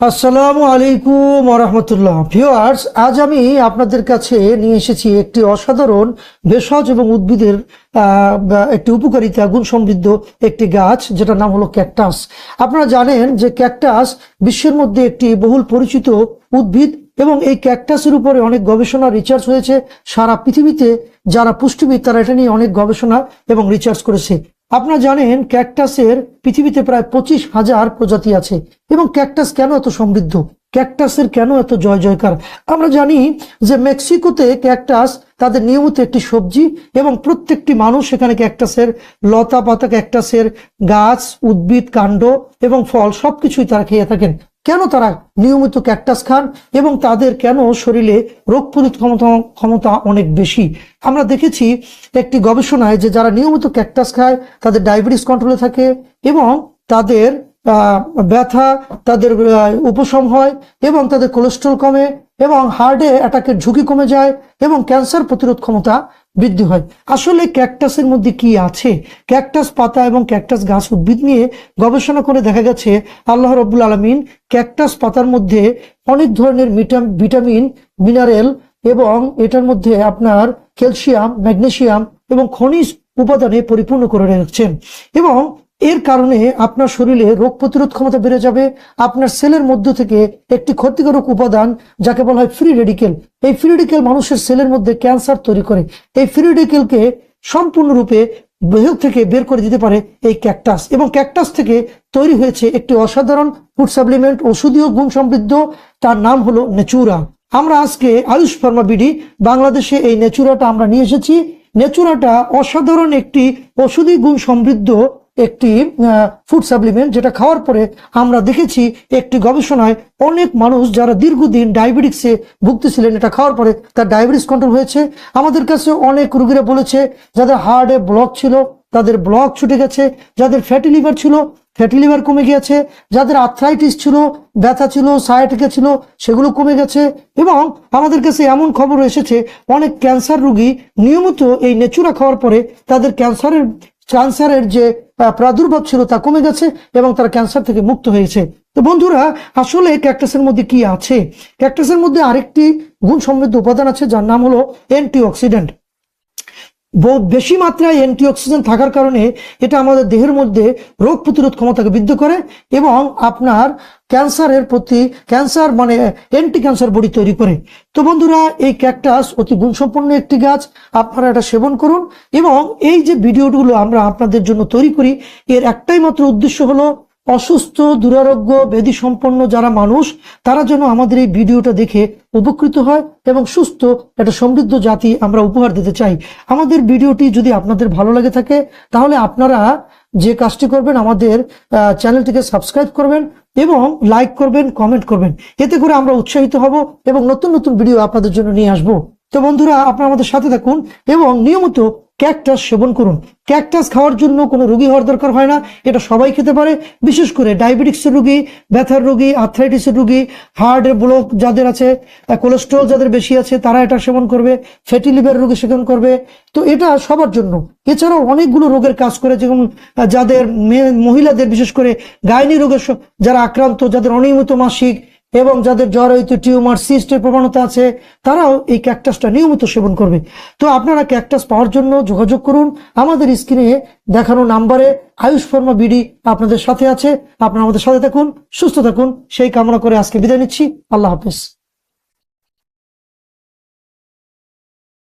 আসসালামু আলাইকুম রহমতুল্লাহ ভিউয়ার্স, আজ আমি আপনাদের কাছে নিয়ে এসেছি একটি অসাধারণ ভেষজ এবং উদ্ভিদের একটি উপকারিতা গুণ সমৃদ্ধ একটি গাছ, যেটার নাম হলো ক্যাকটাস। আপনারা জানেন যে ক্যাকটাস বিশ্বের মধ্যে একটি বহুল পরিচিত উদ্ভিদ এবং এই ক্যাকটাসের উপরে অনেক গবেষণা রিচার্জ হয়েছে। সারা পৃথিবীতে যারা পুষ্টিবিদ, তারা এটা নিয়ে অনেক গবেষণা এবং রিচার্জ করেছে। আপনারা জানেন ক্যাকটাসের পৃথিবীতে প্রায় পঁচিশ হাজার প্রজাতি আছে। এবং ক্যাকটাস কেন এত সমৃদ্ধ? ক্যাকটাসের কেন এত জয় জয়কার? আমরা জানি যে মেক্সিকোতে ক্যাকটাস তাদের নিয়মিত একটি সবজি এবং প্রত্যেকটি মানুষ সেখানে ক্যাকটাসের লতা পাতা, ক্যাকটাসের গাছ, উদ্ভিদ, কাণ্ড এবং ফল সবকিছুই তারা খেয়ে থাকেন। কেন তারা নিয়মিত ক্যাকটাস খান এবং তাদের কেন শরীরে রোগ প্রতিরোধ ক্ষমতা ক্ষমতা অনেক বেশি? আমরা দেখেছি একটি গবেষণায় যে যারা নিয়মিত ক্যাকটাস খায়, তাদের ডায়াবেটিস কন্ট্রোলে থাকে এবং তাদের ব্যথা তাদের উপশম হয় এবং তাদের কোলেস্ট্রল কমে এবং হার্টে অ্যাটাকের ঝুঁকি কমে যায় এবং ক্যান্সার প্রতিরোধ ক্ষমতা বৃদ্ধি হয়। আসলে ক্যাকটাসের মধ্যে কি আছে? ক্যাকটাস পাতা এবং ক্যাকটাস গাছ উদ্ভিদ নিয়ে গবেষণা করে দেখা গেছে, আল্লাহ রব্বুল আলমিন ক্যাকটাস পাতার মধ্যে অনেক ধরনের ভিটামিন মিনারেল এবং এটার মধ্যে আপনার ক্যালসিয়াম ম্যাগনেসিয়াম এবং খনিজ উপাদানে পরিপূর্ণ করে রেখেছেন এবং এর কারণে আপনার শরীরে রোগ প্রতিরোধ ক্ষমতা বেড়ে যাবে, আপনার সেলের মধ্য থেকে একটি ক্ষতিকারক উপাদান যাকে বলা হয় ফ্রি রেডিকেল এই ফ্রি রেডিকেল মানুষের সেলের মধ্যে ক্যান্সার তৈরি করে। এই ফ্রি রেডিকেলকে সম্পূর্ণরূপে দেহ থেকে বের করে দিতে পারে এই ক্যাকটাস এবং ক্যাকটাস থেকে তৈরি হয়েছে একটি অসাধারণ ফুড সাপ্লিমেন্ট ওষুধীয় গুণ সমৃদ্ধ। তার নাম হলো নেচুরা আমরা আজকে আয়ুষ ফার্মা বিডি বাংলাদেশে এই নেচুরাটা আমরা নিয়ে এসেছি। নেচুরাটা অসাধারণ একটি ওষুধি গুণ সমৃদ্ধ একটি ফুড সাপ্লিমেন্ট যেটা খাওয়ার পরে আমরা দেখেছি একটি গবেষণায় অনেক মানুষ যারা দীর্ঘদিন ডায়াবেটিক্সে ভুগতেছিলেন এটা খাওয়ার পরে তার ডায়াবেটিস কন্ট্রোল হয়েছে। আমাদের কাছে অনেক রুগীরা বলেছে যাদের হার্টে ব্লক ছিল, তাদের ব্লক ছুটে গেছে, যাদের ফ্যাটি লিভার ছিল ফ্যাটি লিভার কমে গিয়েছে, যাদের আর্থ্রাইটিস ছিল, ব্যথা ছিল সায়াটিকা ছিল, সেগুলো কমে গেছে এবং আমাদের কাছে এমন খবর এসেছে, অনেক ক্যান্সার রোগী নিয়মিত এই নেচুরা খাওয়ার পরে তাদের ক্যান্সারের ক্যান্সারের যে প্রাদুর্ভাব ছিল তা কমে গেছে এবং তারা ক্যান্সার থেকে মুক্ত হয়েছে। তো বন্ধুরা, আসলে ক্যাকটাসের মধ্যে কি আছে? ক্যাকটাসের মধ্যে আরেকটি গুণ সমৃদ্ধ উপাদান আছে যার নাম হলো অ্যান্টিঅক্সিডেন্ট বহু বেশি মাত্রায় অ্যান্টিঅক্সিডেন্ট থাকার কারণে এটা আমাদের দেহের মধ্যে রোগ প্রতিরোধ ক্ষমতাকে বৃদ্ধি করে এবং আপনার ক্যান্সারের প্রতি, ক্যান্সার মানে অ্যান্টি ক্যান্সার বডি তৈরি করে। তো বন্ধুরা, এই ক্যাকটাস অতি গুণসম্পন্ন একটি গাছ, আপনারা এটা সেবন করুন এবং এই যে ভিডিওগুলো আমরা আপনাদের জন্য তৈরি করি, এর একটাই মাত্র উদ্দেশ্য হলো অসুস্থ, দুরারোগ্য ব্যাধি সম্পন্ন যারা মানুষ, তারা যেন আমাদের এই ভিডিওটা দেখে উপকৃত হয় এবং সুস্থ একটা সমৃদ্ধ জাতি আমরা উপহার দিতে চাই। আমাদের ভিডিওটি যদি আপনাদের ভালো লাগে থাকে, তাহলে আপনারা যে কাজটি করবেন, আমাদের চ্যানেলটিকে সাবস্ক্রাইব করবেন এবং লাইক করবেন, কমেন্ট করবেন। এতে করে আমরা উৎসাহিত হব এবং নতুন নতুন ভিডিও আপনাদের জন্য নিয়ে আসব। তো বন্ধুরা, আপনারা আমাদের সাথে থাকুন এবং নিয়মিত ক্যাকটাস সেবন করুন। ক্যাকটাস খাওয়ার জন্য কোনো রোগী হওয়ার দরকার হয় না। এটা সবাই খেতে পারে। বিশেষ করে ডায়াবেটিক্সের রোগী, ব্যথার রোগী আর্থ্রাইটিসের রোগী হার্টের ব্লক যাদের আছে কোলেস্ট্রল যাদের বেশি আছে, তারা এটা সেবন করবে। ফ্যাটি লিভার রোগী সেবন করবে। তো এটা সবার জন্য। এছাড়াও অনেকগুলো রোগের কাজ করে, যেমন যাদের মেয়ে মহিলাদের, বিশেষ করে গাইনি রোগের যারা আক্রান্ত, যাদের অনিয়মিত মাসিক এবং যাদের জরায়িত টিউমার, সিস্টের প্রবণতা আছে, তারাও এই ক্যাকটাসটা নিয়মিত সেবন করবে। তো আপনারা ক্যাকটাস পাওয়ার জন্য যোগাযোগ করুন। আমাদের স্ক্রিনে দেখানো নাম্বারে আয়ুষ ফর্মা বিডি আপনাদের সাথে আছে। আপনারা আমাদের সাথে থাকুন, সুস্থ থাকুন। সেই কামনা করে আজকে বিদায় নিচ্ছি। আল্লাহ হাফেজ।